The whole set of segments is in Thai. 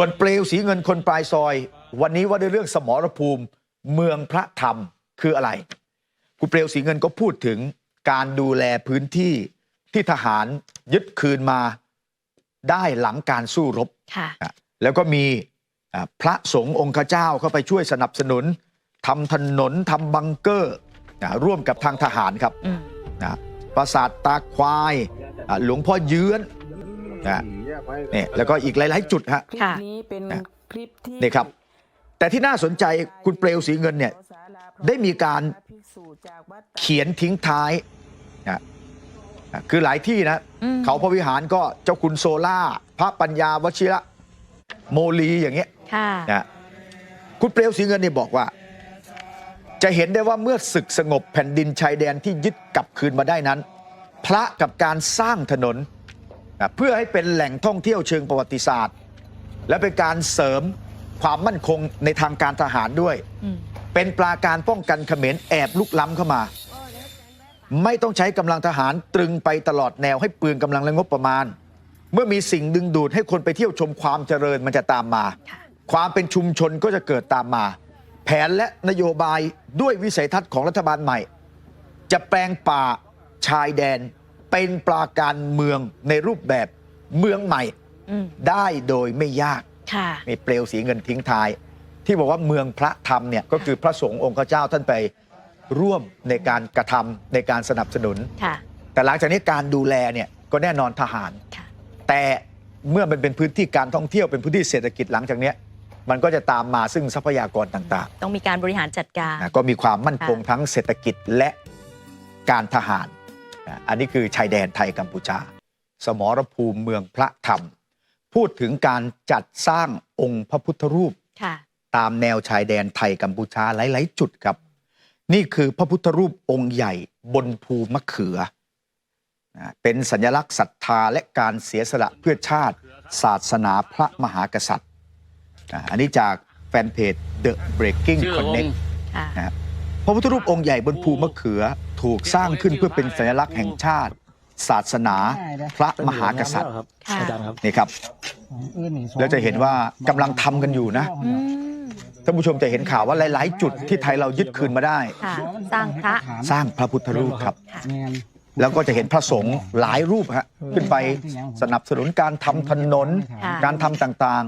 ส่วนเปลวสีเงินคนปลายซอย วันนี้ว่าด้วยเรื่องสมรภูมิเมืองพระธรรมคืออะไร คุณเปลวสีเงินก็พูดถึงการดูแลพื้นที่ที่ทหารยึดคืนมาได้หลังการสู้รบค่ะอะแล้วก็มีอะพระสงฆ์องค์ข้าเจ้าเข้าไปช่วยสนับสนุนทำถนนทำบังเกอร์อะร่วมกับทางทหารครับอืมนะปราสาทตาควายอะหลวงพ่อเยื้อนนะ เนี่ยแล้วก็อีกหลาย ๆ จุดฮะ คลิปค่ะ นี้เป็นนะ คลิปที่นี่ครับ แต่ที่น่าสนใจคุณเปลวสีเงินเนี่ย ได้มีการเขียนทิ้งท้ายนะนะคือหลายที่นะ อืม เขาพระวิหารก็เจ้าคุณโซล่า พระปัญญาวชิระโมลีอย่างเงี้ยค่ะ นะคุณเปลวสีเงินเนี่ยบอกว่า จะเห็นได้ว่าเมื่อศึกสงบแผ่นดินชายแดนที่ยึดกลับคืนมาได้นั้น พระกับการสร้างถนน นะเพื่อให้เป็นแหล่งท่องเที่ยวเชิงประวัติศาสตร์ และเป็นการเสริมความมั่นคงในทางการทหารด้วยอืมเป็นปราการป้องกันเขมรแอบลุกล้ำเข้ามา ไม่ต้องใช้กำลังทหารตรึงไปตลอดแนวให้เปลืองกำลังและงบประมาณ เมื่อมีสิ่งดึงดูดให้คนไปเที่ยวชมความเจริญมันจะตามมาค่ะความเป็นชุมชนก็จะเกิดตามมา แผนและนโยบายด้วยวิสัยทัศน์ของรัฐบาลใหม่ จะแปลงป่าชายแดน เป็นปราการเมืองในรูปแบบเมืองใหม่ อืมได้โดยไม่ยาก ค่ะ มีเปลวสีเงินทิ้งท้าย ที่บอกว่าเมืองพระธรรมเนี่ยก็คือพระสงฆ์องค์ข้าเจ้าท่านไปร่วมในการกระทำในการสนับสนุน ค่ะ แต่หลังจากนี้การดูแลเนี่ยก็แน่นอนทหาร ค่ะ แต่เมื่อมันเป็นพื้นที่การท่องเที่ยวเป็นพื้นที่เศรษฐกิจหลังจากเนี้ยมันก็จะตามมาซึ่งทรัพยากรต่างต้องมีการบริหารจัดการ ๆนะก็มีความมั่นคงทั้งเศรษฐกิจและการทหารนะ อันนี้คือชายแดนไทยกัมพูชา สมรภูมิเมืองพระธรรม พูดถึงการจัดสร้างองค์พระพุทธรูปค่ะตามแนวชายแดนไทยกัมพูชาหลาย ๆ จุดครับ นี่คือพระพุทธรูปองค์ใหญ่บนภูมะเขืออ่าเป็นสัญลักษณ์ศรัทธาและการเสียสละเพื่อชาติ ศาสนาพระมหากษัตริย์อ่าอันนี้จากแฟนเพจ The Breaking ชื่ออง Connect ค์ค่ะนะครับพระพุทธรูปองค์ใหญ่บนภูมะเขือ ถูกสร้างขึ้นเพื่อเป็นสัญลักษณ์แห่งชาติ ศาสนา พระมหากษัตริย์ครับค่ะอาจารย์ครับนี่ครับแล้วจะเห็นว่ากำลังทำกันอยู่นะอืมท่านผู้ชมจะเห็นข่าวว่าหลาย ๆ จุดที่ไทยเรายึดคืนมาได้ ค่ะ สร้างพระ สร้างพระพุทธรูปครับค่ะแล้วก็จะเห็นพระสงฆ์หลายรูปฮะขึ้นไปสนับสนุนการทำถนน ค่ะ การทำต่าง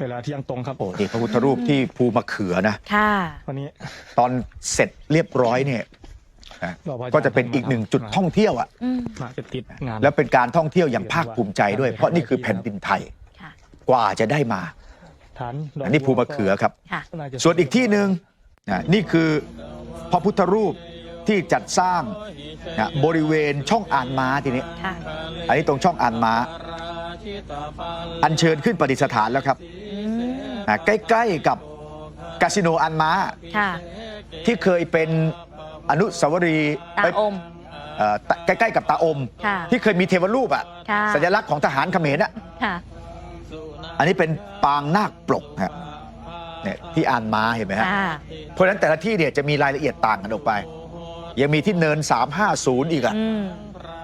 เวลาเที่ยงตรงครับๆโอ้นี่พระพุทธรูปที่ภูมะเขือนะ ค่ะ วันนี้ตอนเสร็จเรียบร้อยเนี่ย นะก็จะเป็นอีกหนึ่งจุดท่องเที่ยวอะอืมมาจะติดงานแล้วเป็นการท่องเที่ยวอย่างภาคภูมิใจด้วย เพราะนี่คือแผ่นดินไทยค่ะกว่าจะได้มาฐานดกอันนี้ภูมะเขือครับค่ะาจะส่วนอีกที่หนึ่งนะนี่คือพระพุทธรูปที่จัดสร้างนะบริเวณช่องอ่านม้าทีนี้ค่ะอันนี้ตรงช่องอ่านม้า อัญเชิญขึ้นประดิษฐานแล้วครับอืมนะใกล้ๆกับคาสิโนอ่านม้าค่ะที่เคยเป็น อนุสาวรีย์ตาเอ้ยอม เอ่อตะใกล้ๆกับตาอม ค่ะ ที่เคยมีเทวรูปอะค่ะ สัญลักษณ์ของทหารเขมรอะ ค่ะ อันนี้เป็นปางนาคปลกฮะเนี่ยที่อ่านม้าเห็นไหมฮะ ค่ะ เพราะฉะนั้นแต่ละที่เนี่ยจะมีรายละเอียดต่างกันออกไป ยังมีที่เนิน 350 อีกอะอืม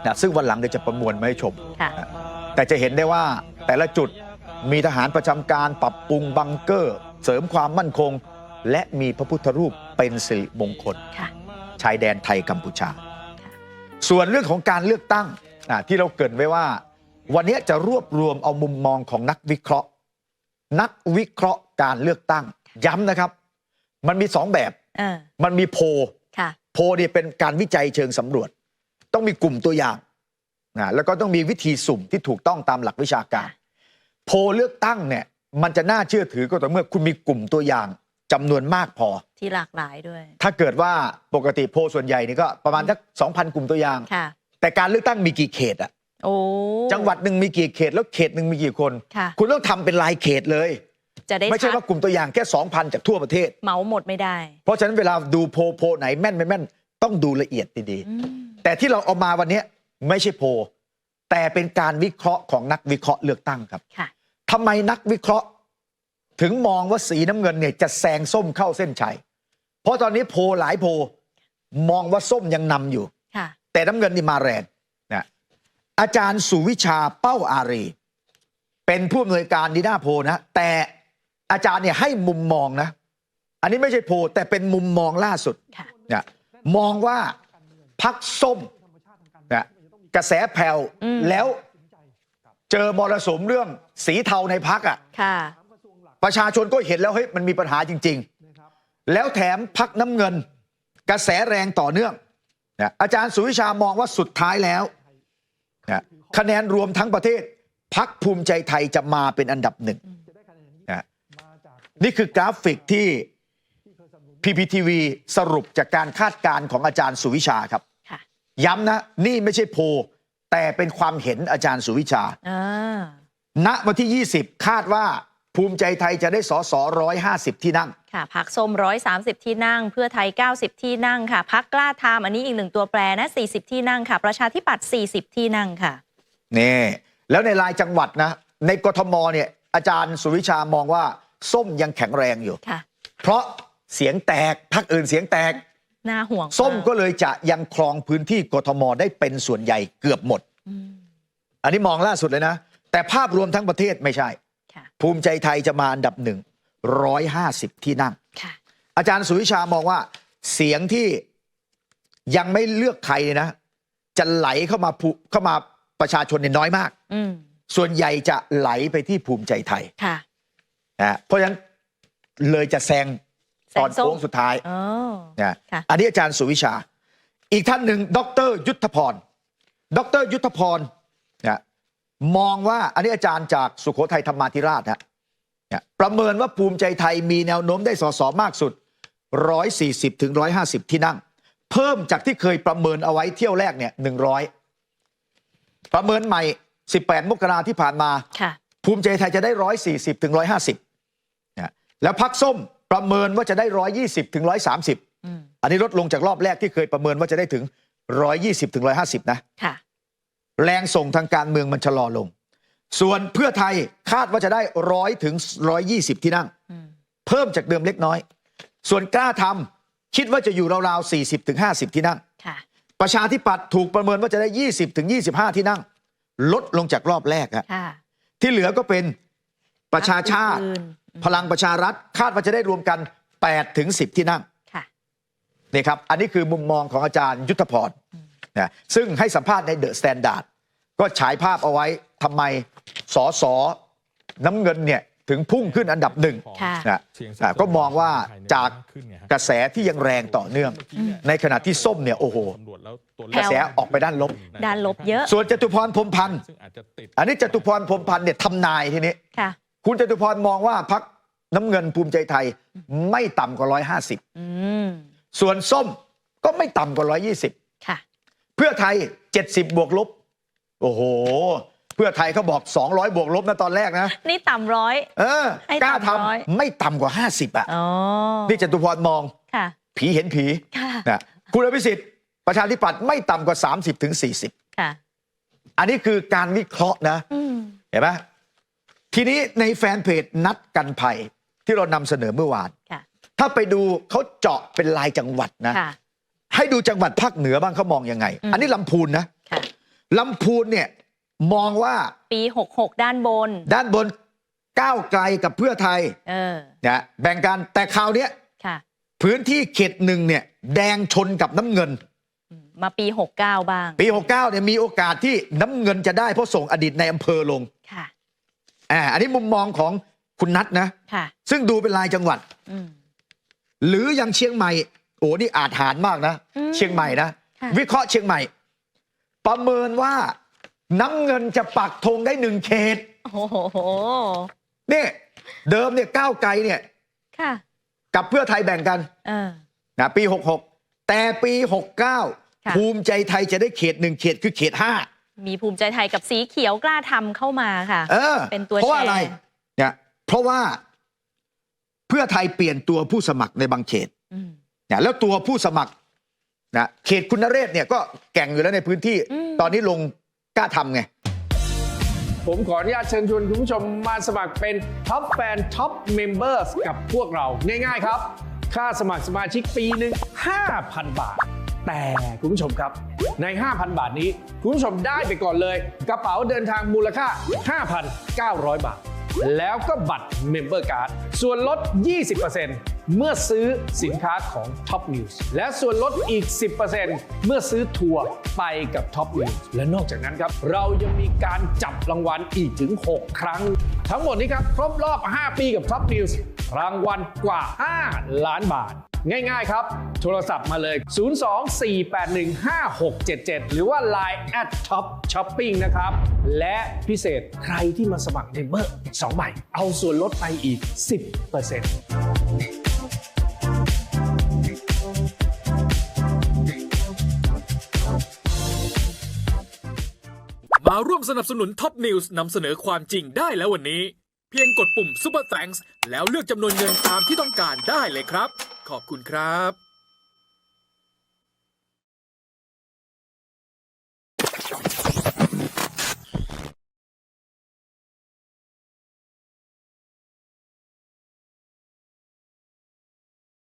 นะซึ่งวันหลังเดี๋ยวจะประมวลมาให้ชม ค่ะ แต่จะเห็นได้ว่าแต่ละจุดมีทหารประจำการปรับปรุงบังเกอร์ เสริมความมั่นคง และมีพระพุทธรูปเป็นสิริมงคล ค่ะ ชายแดนไทยกัมพูชา ส่วนเรื่องของการเลือกตั้งอะที่เราเกริดไว้ว่า วันนี้จะรวบรวมเอามุมมองของนักวิเคราะห์ นักวิเคราะห์การเลือกตั้ง ย้ำนะครับ มันมีสองแบบเออมันมีโพลค่ะโพลเนี่ยเป็นการวิจัยเชิงสำรวจ ต้องมีกลุ่มตัวอย่างนะแล้วก็ต้องมีวิธีสุ่มที่ถูกต้องตามหลักวิชาการค่ะโพลเลือกตั้งเนี่ยมันจะน่าเชื่อถือก็ต่อเมื่อคุณมีกลุ่มตัวอย่าง จำนวนมากพอ ที่หลากหลายด้วย ถ้าเกิดว่าปกติโพลส่วนใหญ่นี่ก็ประมาณสักสองพันกลุ่มตัวอย่าง ค่ะ แต่การเลือกตั้งมีกี่เขตอะโอ้จังหวัดหนึ่งมีกี่เขต แล้วเขตหนึ่งมีกี่คน ค่ะ คุณต้องทำเป็นรายเขตเลย จะได้ไม่ใช่ชัดว่ากลุ่มตัวอย่างแค่ 2,000 จากทั่วประเทศ เหมาหมดไม่ได้เพราะฉะนั้นเวลาดูโพลโพลไหนแม่นไม่แม่น ต้องดูละเอียดดีอืมๆ แต่ที่เราเอามาวันนี้ไม่ใช่โพลแต่เป็นการวิเคราะห์ของนักวิเคราะห์เลือกตั้งครับ ค่ะ ทำไมนักวิเคราะห์ ถึงมองว่าสีน้ำเงินเนี่ยจะแซงส้มเข้าเส้นชัย เพราะตอนนี้โพลหลายโพลมองว่าส้มยังนำอยู่ค่ะแต่น้ำเงินนี่มาแรงนะอาจารย์สุวิชาเป้าอารี เป็นผู้อำนวยการดีด้าโพลนะ แต่อาจารย์เนี่ยให้มุมมองนะ อันนี้ไม่ใช่โพลแต่เป็นมุมมองล่าสุดค่ะเนี่ยมองว่าพักส้มนะกระแสแผ่วอืมแล้วเจอมรสุมเรื่องสีเทาในพักอะค่ะ ประชาชนก็เห็นแล้วเฮ้ยมันมีปัญหาจริง ๆ แล้วแถมพักน้ำเงิน กระแสแรงต่อเนื่องนะอาจารย์สุวิชามองว่าสุดท้ายแล้วนะคะแนนรวมทั้งประเทศพักภูมิใจไทยจะมาเป็นอันดับหนึ่งนะนี่คือกราฟิกที่ PPTV สรุปจากการคาดการณ์ของอาจารย์สุวิชาครับค่ะย้ำนะ นี่ไม่ใช่โพลแต่เป็นความเห็นอาจารย์สุวิชาอ่าณวันที่ 20 คาดว่า ภูมิใจไทยจะได้สส150ที่นั่ง ค่ะพักส้ม130ที่นั่ง เพื่อไทย90ที่นั่งค่ะพักกล้าทำอันนี้อีกหนึ่งตัวแปรนะ40ที่นั่งค่ะ ประชาธิปัตย์40ที่นั่งค่ะนี่แล้วในรายจังหวัดนะ ในกทมเนี่ยอาจารย์สุวิชามองว่าส้มยังแข็งแรงอยู่ ค่ะ เพราะเสียงแตกพักอื่นเสียงแตก น่าห่วงส้มก็ากเลยจะยังครองพื้นที่กทมได้เป็นส่วนใหญ่เกือบหมด อืมอันนี้มองล่าสุดเลยนะ แต่ภาพรวมทั้งประเทศไม่ใช่ค่ะ ภูมิใจไทยจะมาอันดับหนึ่งร้อยห้าสิบที่นั่งค่ะอาจารย์สุวิชามองว่า เสียงที่ยังไม่เลือกใครเลยนะ จะไหลเข้ามาภูเข้ามาประชาชนเนี่ยน้อยมากอืมส่วนใหญ่จะไหลไปที่ภูมิใจไทยค่ะนะเพราะฉะนั้นเลยจะแซงตอนแซงส้มโค้งสุดท้ายอ๋อนะค่ะอันนี้อาจารย์สุวิชา อีกท่านหนึ่ง ดร ยุทธพร ดร ยุทธพรนะ มองว่าอันนี้อาจารย์จากสุโขทัยธรรมาธิราชนะนะประเมินว่าภูมิใจไทยมีแนวโน้มได้สสมากสุด 140ถึง150 ที่นั่ง เพิ่มจากที่เคยประเมินเอาไว้เที่ยวแรกเนี่ย100 ประเมินใหม่ 18 มกราที่ผ่านมาค่ะภูมิใจไทยจะได้ 140ถึง150นะแล้วพักส้มประเมินว่าจะได้ 120ถึง130อืมอันนี้ลดลงจากรอบแรกที่เคยประเมินว่าจะได้ถึง 120ถึง150 นะค่ะ แรงส่งทางการเมืองมันชะลอลง ส่วนเพื่อไทยคาดว่าจะได้100ถึง120ที่นั่งอืมเพิ่มจากเดิมเล็กน้อย ส่วนกล้าทำคิดว่าจะอยู่ราวๆ40ถึง50ที่นั่งค่ะประชาธิปัตย์ถูกประเมินว่าจะได้20ถึง25ที่นั่ง ลดลงจากรอบแรกอะค่ะที่เหลือก็เป็นประชาชาติอื่นๆพลังประชารัฐคาดว่าจะได้รวมกัน8ถึง10 ที่นั่งค่ะนี่ครับ อันนี้คือมุมมองของอาจารย์ยุทธพร นะซึ่งให้สัมภาษณ์ในเดอะสแตนดาร์ดก็ฉายภาพเอาไว้ทำไมสอสอน้ำเงินเนี่ยถึงพุ่งขึ้นอันดับหนึ่งค่ะนะนะก็มองว่าจากกระแสที่ยังแรงต่อเนื่อง ในขณะที่ส้มเนี่ยโอ้โหแผ่กระวแสออกไปด้านลบ ด้านลบเยอะ ส่วนจตุพรพรหมพันธ์ซึ่งอาจจะติดอันนี้จตุพรพรหมพันธ์เนี่ยทำนายทีนี้ค่ะคุณจตุพรมองว่าพักน้ำเงินภูมิใจไทยไม่ต่ำกว่า150อืมส่วนส้มก็ไม่ต่ำกว่า120ค่ะ เพื่อไทย 70 บวกลบ โอ้โห เพื่อไทยเขาบอก 200 บวกลบนะตอนแรกนะ นี่ต่ำร้อย เออให้กล้าต่ำร้อยทำไม่ต่ำกว่า 50 อะ อ๋อนี่จตุพรมอง ค่ะ ผีเห็นผีค่ะ นะคุณอภิสิทธิ์ประชาธิปัตย์ไม่ต่ำกว่า 30 ถึง40ค่ะอันนี้คือการวิเคราะห์นะ อืม เห็นไหมทีนี้ในแฟนเพจนัดกันภัยที่เรานำเสนอเมื่อวาน ค่ะ ถ้าไปดูเขาเจาะเป็นลายจังหวัดนะ ค่ะ ให้ดูจังหวัดภาคเหนือบ้างเขามองยังไงอืมอันนี้ลำพูนนะค่ะ ลำพูนเนี่ยมองว่าปี 66 ด้านบน ด้านบนก้าวไกลกับเพื่อไทยเออ นะแบ่งกันแต่คราวเนี้ยค่ะพื้นที่เขตหนึ่งเนี่ยแดงชนกับน้ำเงิน อืมมาปี 69 บ้าง ปี 69เนี่ยมีโอกาสที่น้ำเงินจะได้เพราะส่งอดีตในอำเภอลงค่ะ อ่าอันนี้มุมมองของคุณนัทนะ ค่ะ ซึ่งดูเป็นลายจังหวัด อืม หรือยังเชียงใหม่ โอ้นี่อาจหารมากนะ อืม เชียงใหม่นะค่ะวิเคราะห์เชียงใหม่ ประเมินว่าน้ำเงินจะปักธงได้หนึ่งเขตโอ้โห นี่เดิมเนี่ยก้าวไกลเนี่ยค่ะ กับเพื่อไทยแบ่งกันเออ นะปี 66 แต่ปีค่ะ69ภูมิใจไทยจะได้เขตหนึ่งเขตคือเขตมีภูมิใจไทยกับสีเขียวกล้าทำเข้ามาค่ะ5เออเป็นตัวเพราะว่าแชร์ อะไรเนี่ยเพราะว่าเพื่อไทยเปลี่ยนตัวผู้สมัครในบางเขตอืม นะแล้วตัวผู้สมัครนะเขตคุณนเรศเนี่ยก็แก่งอยู่แล้วในพื้นที่อืมตอนนี้ลงกล้าทำไง ผมขออนุญาตเชิญชวนคุณผู้ชมมาสมัครเป็นท็อปแฟนท็อปเมมเบอร์กับพวกเราง่ายๆครับ ค่าสมัครสมาชิกปีหนึ่ง5,000 บาท แต่คุณผู้ชมครับ ใน 5,000 บาทนี้ คุณผู้ชมได้ไปก่อนเลย กระเป๋าเดินทางมูลค่า 5,900 บาท แล้วก็บัตรเมมเบอร์การ์ดส่วนลด 20%เมื่อซื้อสินค้าของ Top News และส่วนลดอีก 10%เมื่อซื้อทัวร์ไปกับ Top News และนอกจากนั้นครับ เรายังมีการจับรางวัลอีกถึง 6 ครั้ง ทั้งหมดนี้ครับ ครบรอบ 5 ปีกับ Top News รางวัลกว่า 5 ล้านบาท ง่ายๆครับ โทรศัพท์มาเลย 024815677 หรือว่า Line at Top Shopping นะครับ และพิเศษใครที่มาสมัครเมมเบอร์2ใบเอาส่วนลดไปอีก 10%มาร่วมสนับสนุนท็อปนิวส์นำเสนอความจริงได้แล้ววันนี้ เพียงกดปุ่ม Super Thanks แล้วเลือกจำนวนเงินตามที่ต้องการได้เลยครับ ขอบคุณครับ